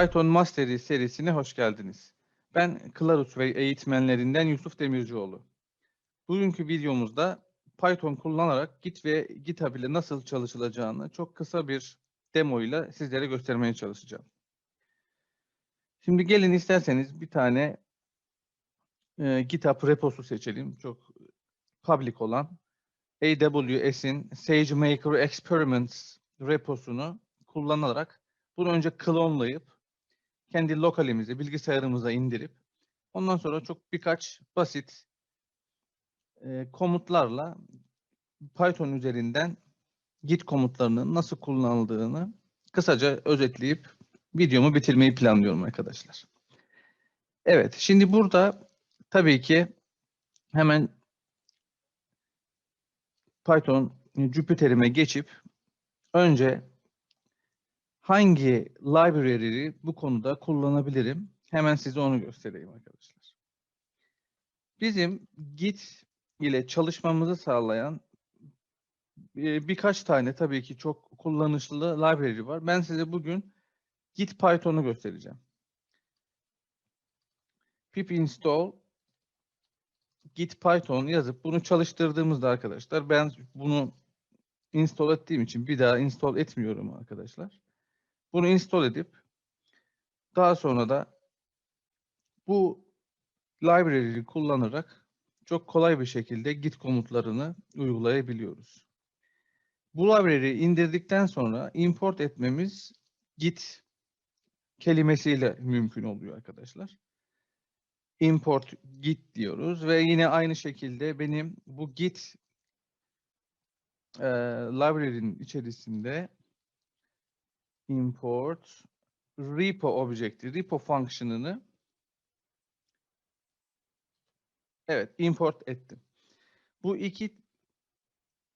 Python Mastery serisine hoş geldiniz. Ben Clarus ve eğitmenlerinden Yusuf Demircioğlu. Bugünkü videomuzda Python kullanarak Git ve GitHub ile nasıl çalışılacağını çok kısa bir demo ile sizlere göstermeye çalışacağım. Şimdi gelin isterseniz bir tane e, GitHub reposu seçelim. Çok public olan AWS'in SageMaker Experiments reposunu kullanarak bunu önce klonlayıp kendi lokalimize, bilgisayarımıza indirip ondan sonra çok birkaç basit e, komutlarla Python üzerinden git komutlarının nasıl kullanıldığını kısaca özetleyip videomu bitirmeyi planlıyorum arkadaşlar. Evet, şimdi burada tabii ki hemen Python Jupyter'ime geçip önce hangi library'yi bu konuda kullanabilirim? Hemen size onu göstereyim arkadaşlar. Bizim Git ile çalışmamızı sağlayan e, birkaç tane tabii ki çok kullanışlı library var. Ben size bugün Git Python'u göstereceğim. pip install git python yazıp bunu çalıştırdığımızda arkadaşlar ben bunu install ettiğim için bir daha install etmiyorum arkadaşlar. Bunu install edip daha sonra da bu library'yi kullanarak çok kolay bir şekilde git komutlarını uygulayabiliyoruz. Bu library'yi indirdikten sonra import etmemiz git kelimesiyle mümkün oluyor arkadaşlar. Import git diyoruz ve yine aynı şekilde benim bu git e, library'nin içerisinde import repo object'i, repo fonksiyonunu evet import ettim. Bu iki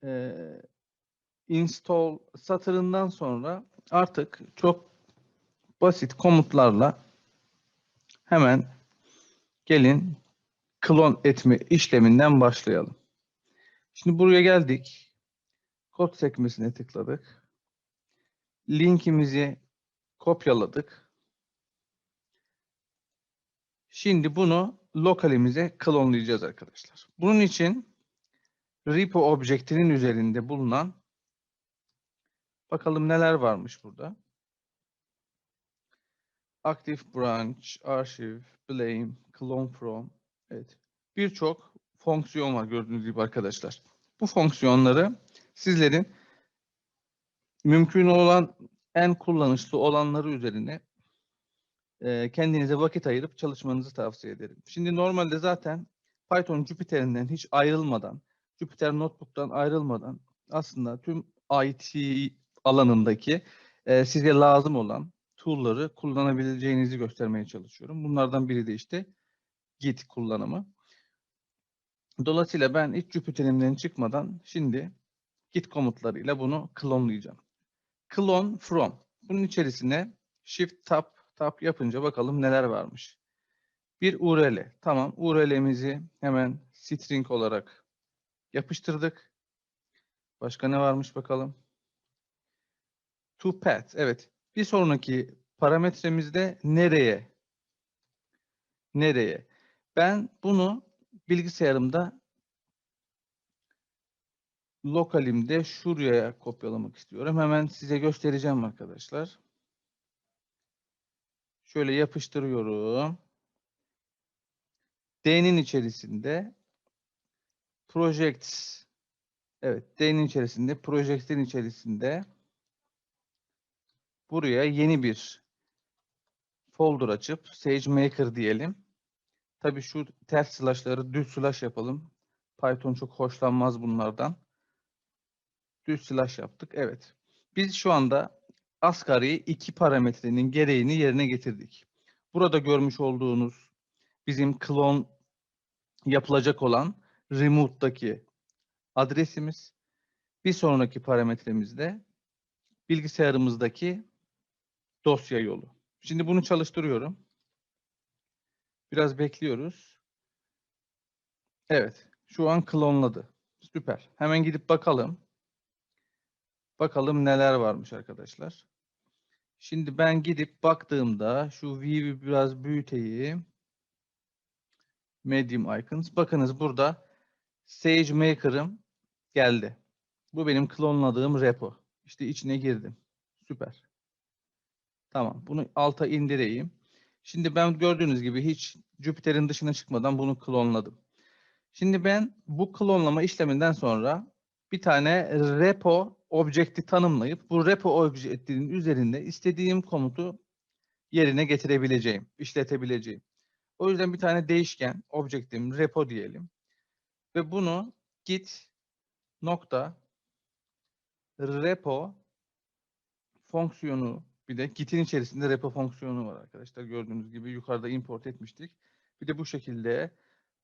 e, install satırından sonra artık çok basit komutlarla hemen gelin klon etme işleminden başlayalım. Şimdi buraya geldik. Kod sekmesine tıkladık linkimizi kopyaladık. Şimdi bunu lokalimize klonlayacağız arkadaşlar. Bunun için repo objektinin üzerinde bulunan bakalım neler varmış burada. Active branch, archive, blame, clone from. Evet. Birçok fonksiyon var gördüğünüz gibi arkadaşlar. Bu fonksiyonları sizlerin mümkün olan en kullanışlı olanları üzerine e, kendinize vakit ayırıp çalışmanızı tavsiye ederim. Şimdi normalde zaten Python Jupyter'inden hiç ayrılmadan, Jupyter Notebook'tan ayrılmadan aslında tüm IT alanındaki e, size lazım olan tool'ları kullanabileceğinizi göstermeye çalışıyorum. Bunlardan biri de işte Git kullanımı. Dolayısıyla ben hiç Jupyter'imden çıkmadan şimdi Git komutlarıyla bunu klonlayacağım clone from. Bunun içerisine shift tab tab yapınca bakalım neler varmış. Bir URL. Tamam. URL'mizi hemen string olarak yapıştırdık. Başka ne varmış bakalım. To path. Evet. Bir sonraki parametremizde nereye? Nereye? Ben bunu bilgisayarımda lokalimde şuraya kopyalamak istiyorum. Hemen size göstereceğim arkadaşlar. Şöyle yapıştırıyorum. D'nin içerisinde projects evet D'nin içerisinde projects'in içerisinde buraya yeni bir folder açıp SageMaker diyelim. Tabii şu ters slash'ları düz slash yapalım. Python çok hoşlanmaz bunlardan. Düz slash yaptık. Evet. Biz şu anda asgari iki parametrenin gereğini yerine getirdik. Burada görmüş olduğunuz bizim klon yapılacak olan remote'daki adresimiz. Bir sonraki parametremizde bilgisayarımızdaki dosya yolu. Şimdi bunu çalıştırıyorum. Biraz bekliyoruz. Evet. Şu an klonladı. Süper. Hemen gidip bakalım. Bakalım neler varmış arkadaşlar. Şimdi ben gidip baktığımda şu view'i biraz büyüteyim. Medium icons. Bakınız burada SageMaker'ım geldi. Bu benim klonladığım repo. İşte içine girdim. Süper. Tamam. Bunu alta indireyim. Şimdi ben gördüğünüz gibi hiç Jupyter'in dışına çıkmadan bunu klonladım. Şimdi ben bu klonlama işleminden sonra bir tane repo objekti tanımlayıp bu repo objektinin üzerinde istediğim komutu yerine getirebileceğim, işletebileceğim. O yüzden bir tane değişken objektim repo diyelim ve bunu git nokta repo fonksiyonu bir de git'in içerisinde repo fonksiyonu var arkadaşlar. Gördüğünüz gibi yukarıda import etmiştik. Bir de bu şekilde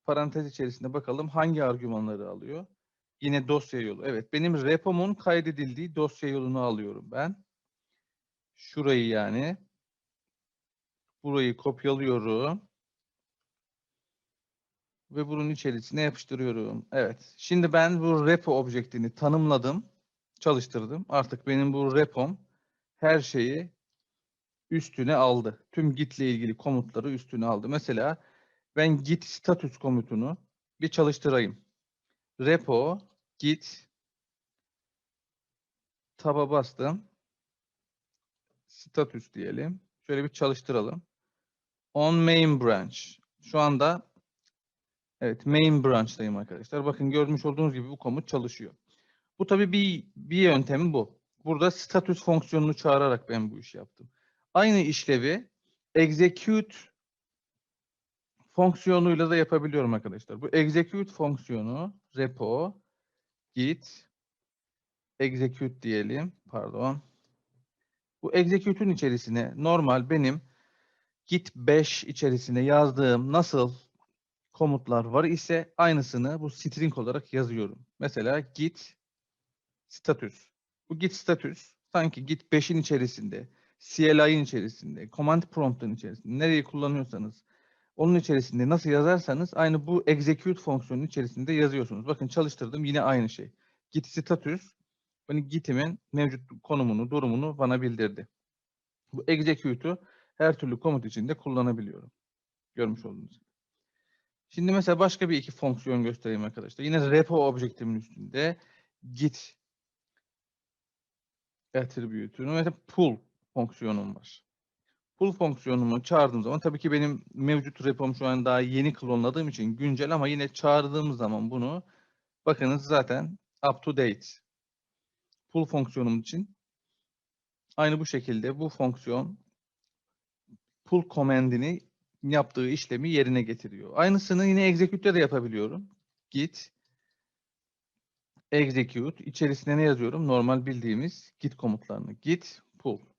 parantez içerisinde bakalım hangi argümanları alıyor. Yine dosya yolu. Evet benim repomun kaydedildiği dosya yolunu alıyorum ben. Şurayı yani. Burayı kopyalıyorum. Ve bunun içerisine yapıştırıyorum. Evet. Şimdi ben bu repo objektini tanımladım. Çalıştırdım. Artık benim bu repom her şeyi üstüne aldı. Tüm git ile ilgili komutları üstüne aldı. Mesela ben git status komutunu bir çalıştırayım. Repo git taba bastım. Status diyelim. Şöyle bir çalıştıralım. On main branch. Şu anda evet main branch'tayım arkadaşlar. Bakın görmüş olduğunuz gibi bu komut çalışıyor. Bu tabii bir, bir yöntemi bu. Burada status fonksiyonunu çağırarak ben bu işi yaptım. Aynı işlevi execute fonksiyonuyla da yapabiliyorum arkadaşlar. Bu execute fonksiyonu repo git execute diyelim. Pardon. Bu execute'un içerisine normal benim git 5 içerisine yazdığım nasıl komutlar var ise aynısını bu string olarak yazıyorum. Mesela git status. Bu git status sanki git 5'in içerisinde, CLI'nin içerisinde, command prompt'un içerisinde nereyi kullanıyorsanız onun içerisinde nasıl yazarsanız aynı bu execute fonksiyonun içerisinde yazıyorsunuz. Bakın çalıştırdım yine aynı şey. Git status beni gitimin mevcut konumunu, durumunu bana bildirdi. Bu execute'u her türlü komut içinde kullanabiliyorum. Görmüş olduğunuz. Şimdi mesela başka bir iki fonksiyon göstereyim arkadaşlar. Yine repo objektimin üstünde git attribute'unu ve pull fonksiyonum var. Pull fonksiyonumu çağırdığım zaman tabii ki benim mevcut repom şu an daha yeni klonladığım için güncel ama yine çağırdığım zaman bunu bakınız zaten up to date. Pull fonksiyonum için aynı bu şekilde bu fonksiyon pull command'ini yaptığı işlemi yerine getiriyor. Aynısını yine execute'de de yapabiliyorum. Git execute içerisine ne yazıyorum? Normal bildiğimiz git komutlarını. Git pull.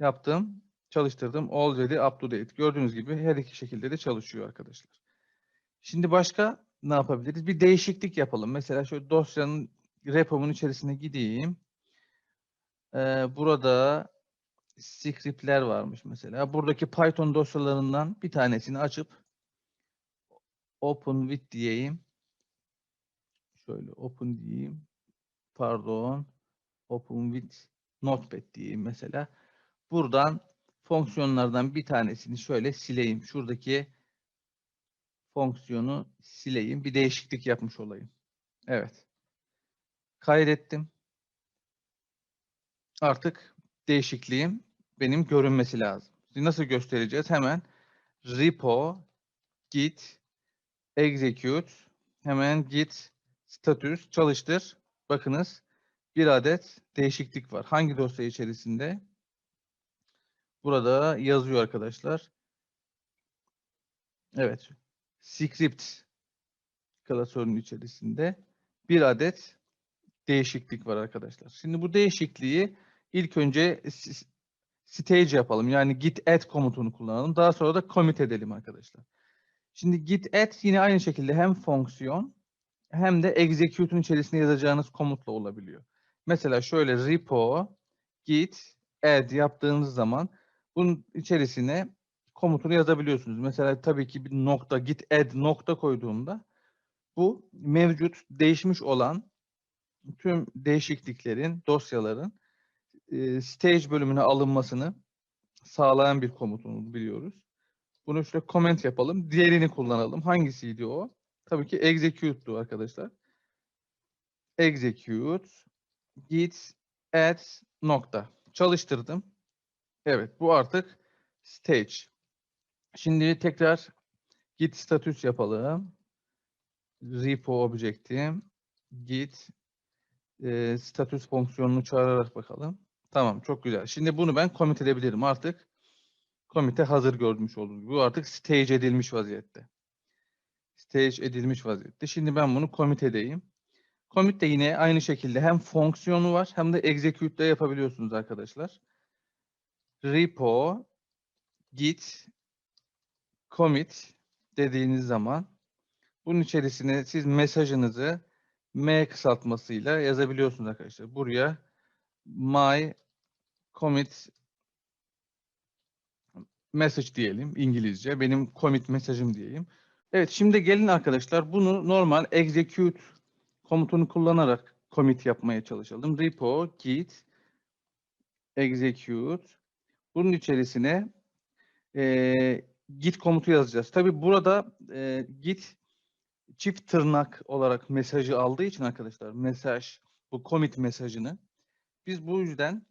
Yaptım, çalıştırdım. Already up to date. Gördüğünüz gibi her iki şekilde de çalışıyor arkadaşlar. Şimdi başka ne yapabiliriz? Bir değişiklik yapalım. Mesela şöyle dosyanın repomun içerisine gideyim. Ee, burada scriptler varmış mesela. Buradaki Python dosyalarından bir tanesini açıp open with diyeyim. Şöyle open diyeyim. Pardon. Open with notepad diyeyim mesela. Buradan fonksiyonlardan bir tanesini şöyle sileyim. Şuradaki fonksiyonu sileyim. Bir değişiklik yapmış olayım. Evet. Kaydettim. Artık değişikliğim benim görünmesi lazım. Nasıl göstereceğiz? Hemen repo git execute hemen git status çalıştır. Bakınız bir adet değişiklik var. Hangi dosya içerisinde? Burada yazıyor arkadaşlar. Evet. Script klasörünün içerisinde bir adet değişiklik var arkadaşlar. Şimdi bu değişikliği ilk önce stage yapalım. Yani git add komutunu kullanalım. Daha sonra da commit edelim arkadaşlar. Şimdi git add yine aynı şekilde hem fonksiyon hem de execute'un içerisinde yazacağınız komutla olabiliyor. Mesela şöyle repo git add yaptığınız zaman bunun içerisine komutunu yazabiliyorsunuz. Mesela tabii ki bir nokta git add nokta koyduğumda bu mevcut değişmiş olan tüm değişikliklerin, dosyaların e, stage bölümüne alınmasını sağlayan bir komutunu biliyoruz. Bunu şöyle comment yapalım. Diğerini kullanalım. Hangisiydi o? Tabii ki execute'du arkadaşlar. Execute git add nokta. Çalıştırdım. Evet bu artık stage. Şimdi tekrar git status yapalım. Repo object'im. Git e, status fonksiyonunu çağırarak bakalım. Tamam çok güzel. Şimdi bunu ben commit edebilirim artık. Commit'e hazır görmüş oldum. Bu artık stage edilmiş vaziyette. Stage edilmiş vaziyette. Şimdi ben bunu commit edeyim. Commit de yine aynı şekilde hem fonksiyonu var hem de execute de yapabiliyorsunuz arkadaşlar. Repo git commit dediğiniz zaman bunun içerisine siz mesajınızı M kısaltmasıyla yazabiliyorsunuz arkadaşlar. Buraya my commit message diyelim İngilizce. Benim commit mesajım diyeyim. Evet şimdi gelin arkadaşlar bunu normal execute komutunu kullanarak commit yapmaya çalışalım. Repo git execute bunun içerisine e, git komutu yazacağız. Tabi burada e, git çift tırnak olarak mesajı aldığı için arkadaşlar mesaj bu commit mesajını biz bu yüzden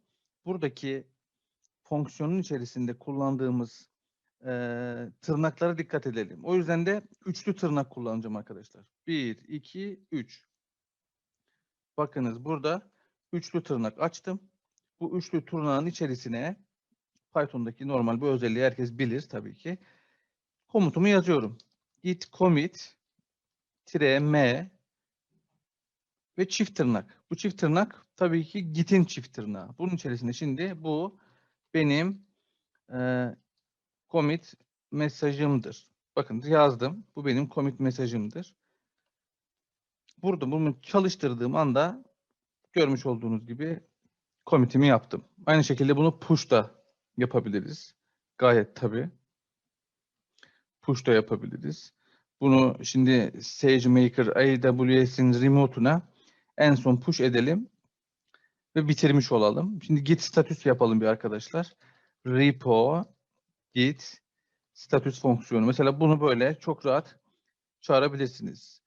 buradaki fonksiyonun içerisinde kullandığımız e, tırnaklara dikkat edelim. O yüzden de üçlü tırnak kullanacağım arkadaşlar. 1, 2, 3. Bakınız burada üçlü tırnak açtım. Bu üçlü tırnağın içerisine Python'daki normal bu özelliği herkes bilir tabii ki. Komutumu yazıyorum. git commit tire m ve çift tırnak. Bu çift tırnak tabii ki git'in çift tırnağı. Bunun içerisinde şimdi bu benim e, commit mesajımdır. Bakın yazdım. Bu benim commit mesajımdır. Burada bunu çalıştırdığım anda görmüş olduğunuz gibi commit'imi yaptım. Aynı şekilde bunu push da yapabiliriz. Gayet tabii. Push da yapabiliriz. Bunu şimdi SageMaker AWS'in remote'una en son push edelim ve bitirmiş olalım. Şimdi git status yapalım bir arkadaşlar. Repo git status fonksiyonu. Mesela bunu böyle çok rahat çağırabilirsiniz.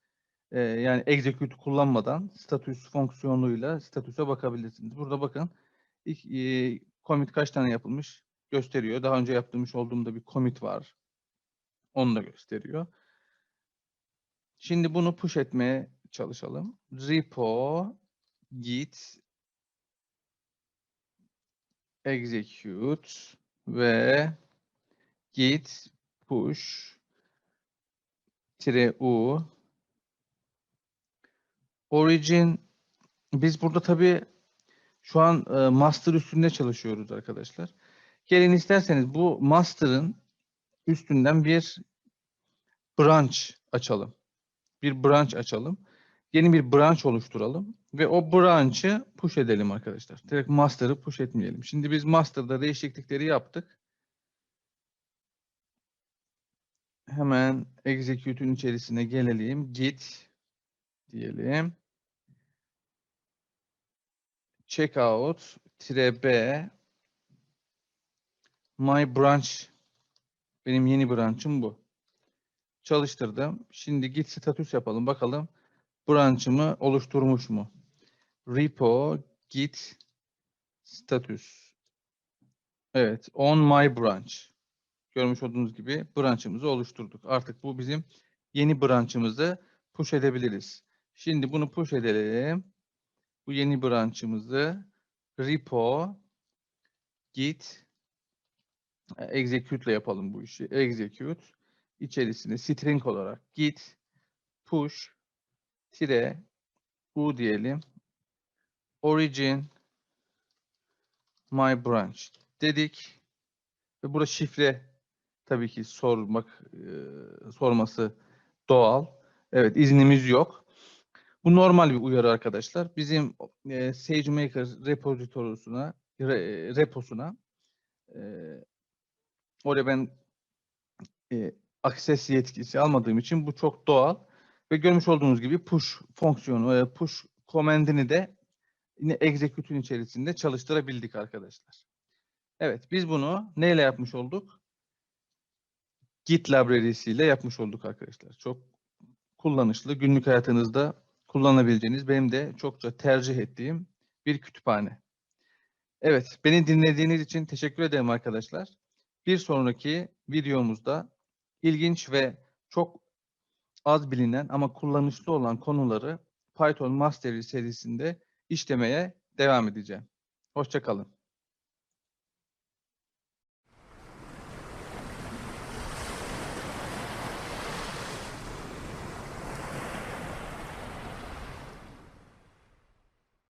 Ee, yani execute kullanmadan status fonksiyonuyla statüse bakabilirsiniz. Burada bakın ilk, e, commit kaç tane yapılmış gösteriyor. Daha önce yaptırmış olduğumda bir commit var. Onu da gösteriyor. Şimdi bunu push etmeye çalışalım. Repo git execute ve git push tire u origin biz burada tabii şu an e, master üstünde çalışıyoruz arkadaşlar. Gelin isterseniz bu master'ın üstünden bir branch açalım. Bir branch açalım. Yeni bir branch oluşturalım ve o branch'ı push edelim arkadaşlar. Direkt master'ı push etmeyelim. Şimdi biz master'da değişiklikleri yaptık. Hemen execute'ün içerisine gelelim. Git diyelim. Checkout -b my branch benim yeni branch'ım bu. Çalıştırdım. Şimdi git status yapalım. Bakalım branch'ımı oluşturmuş mu? Repo git status. Evet, on my branch. Görmüş olduğunuz gibi branch'ımızı oluşturduk. Artık bu bizim yeni branch'ımızı push edebiliriz. Şimdi bunu push edelim. Bu yeni branch'ımızı repo git execute ile yapalım bu işi. Execute içerisine string olarak git push tire u diyelim. Origin my branch dedik. Ve burada şifre tabii ki sormak e, sorması doğal. Evet iznimiz yok. Bu normal bir uyarı arkadaşlar. Bizim e, SageMaker repozitorusuna re, reposuna e, oraya ben e, akses yetkisi almadığım için bu çok doğal. Ve görmüş olduğunuz gibi push fonksiyonu, e, push komandini de yine execute'ün içerisinde çalıştırabildik arkadaşlar. Evet, biz bunu neyle yapmış olduk? Git library'siyle yapmış olduk arkadaşlar. Çok kullanışlı, günlük hayatınızda kullanabileceğiniz, benim de çokça tercih ettiğim bir kütüphane. Evet, beni dinlediğiniz için teşekkür ederim arkadaşlar. Bir sonraki videomuzda ilginç ve çok az bilinen ama kullanışlı olan konuları Python Mastery serisinde işlemeye devam edeceğim. Hoşçakalın.